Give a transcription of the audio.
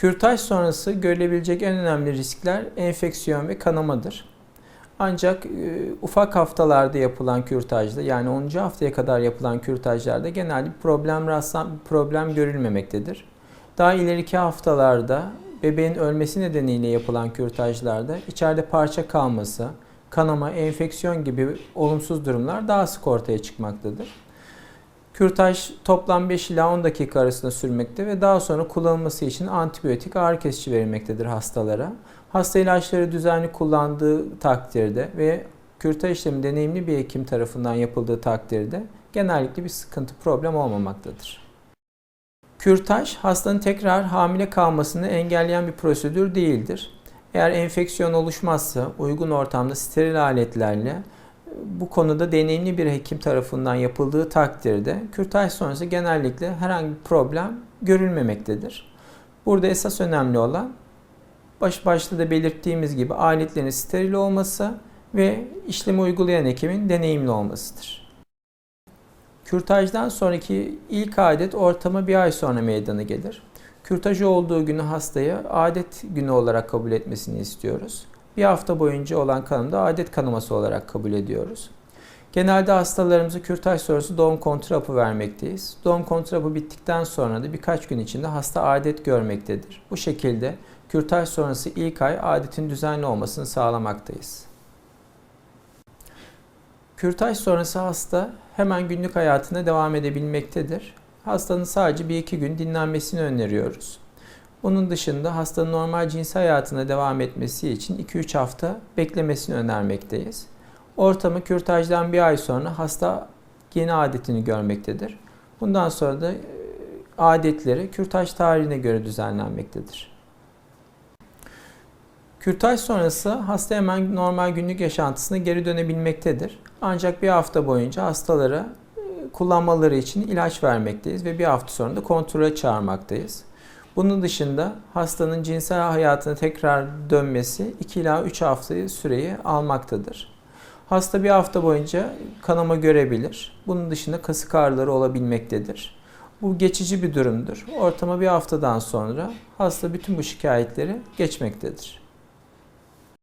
Kürtaj sonrası görülebilecek en önemli riskler enfeksiyon ve kanamadır. Ancak e, ufak haftalarda yapılan kürtajda yani 10. haftaya kadar yapılan kürtajlarda genelde problem rastlan problem görülmemektedir. Daha ileriki haftalarda bebeğin ölmesi nedeniyle yapılan kürtajlarda içeride parça kalması, kanama, enfeksiyon gibi olumsuz durumlar daha sık ortaya çıkmaktadır. Kürtaj toplam 5 ila 10 dakika arasında sürmekte ve daha sonra kullanılması için antibiyotik ağrı kesici verilmektedir hastalara. Hasta ilaçları düzenli kullandığı takdirde ve kürtaj işlemi deneyimli bir hekim tarafından yapıldığı takdirde genellikle bir sıkıntı problem olmamaktadır. Kürtaj hastanın tekrar hamile kalmasını engelleyen bir prosedür değildir. Eğer enfeksiyon oluşmazsa uygun ortamda steril aletlerle bu konuda deneyimli bir hekim tarafından yapıldığı takdirde kürtaj sonrası genellikle herhangi bir problem görülmemektedir. Burada esas önemli olan baş başta da belirttiğimiz gibi aletlerin steril olması ve işlemi uygulayan hekimin deneyimli olmasıdır. Kürtajdan sonraki ilk adet ortama bir ay sonra meydana gelir. Kürtajı olduğu günü hastaya adet günü olarak kabul etmesini istiyoruz. Bir hafta boyunca olan kanımda adet kanaması olarak kabul ediyoruz. Genelde hastalarımıza kürtaj sonrası doğum kontrol hapı vermekteyiz. Doğum kontrol hapı bittikten sonra da birkaç gün içinde hasta adet görmektedir. Bu şekilde kürtaj sonrası ilk ay adetin düzenli olmasını sağlamaktayız. Kürtaj sonrası hasta hemen günlük hayatına devam edebilmektedir. Hastanın sadece 1-2 gün dinlenmesini öneriyoruz. Bunun dışında hastanın normal cinsel hayatına devam etmesi için 2-3 hafta beklemesini önermekteyiz. Ortamı kürtajdan bir ay sonra hasta yeni adetini görmektedir. Bundan sonra da e, adetleri kürtaj tarihine göre düzenlenmektedir. Kürtaj sonrası hasta hemen normal günlük yaşantısına geri dönebilmektedir. Ancak bir hafta boyunca hastalara e, kullanmaları için ilaç vermekteyiz ve bir hafta sonra da kontrole çağırmaktayız. Bunun dışında hastanın cinsel hayatına tekrar dönmesi 2 ila 3 haftayı süreyi almaktadır. Hasta bir hafta boyunca kanama görebilir. Bunun dışında kasık ağrıları olabilmektedir. Bu geçici bir durumdur. Ortama bir haftadan sonra hasta bütün bu şikayetleri geçmektedir.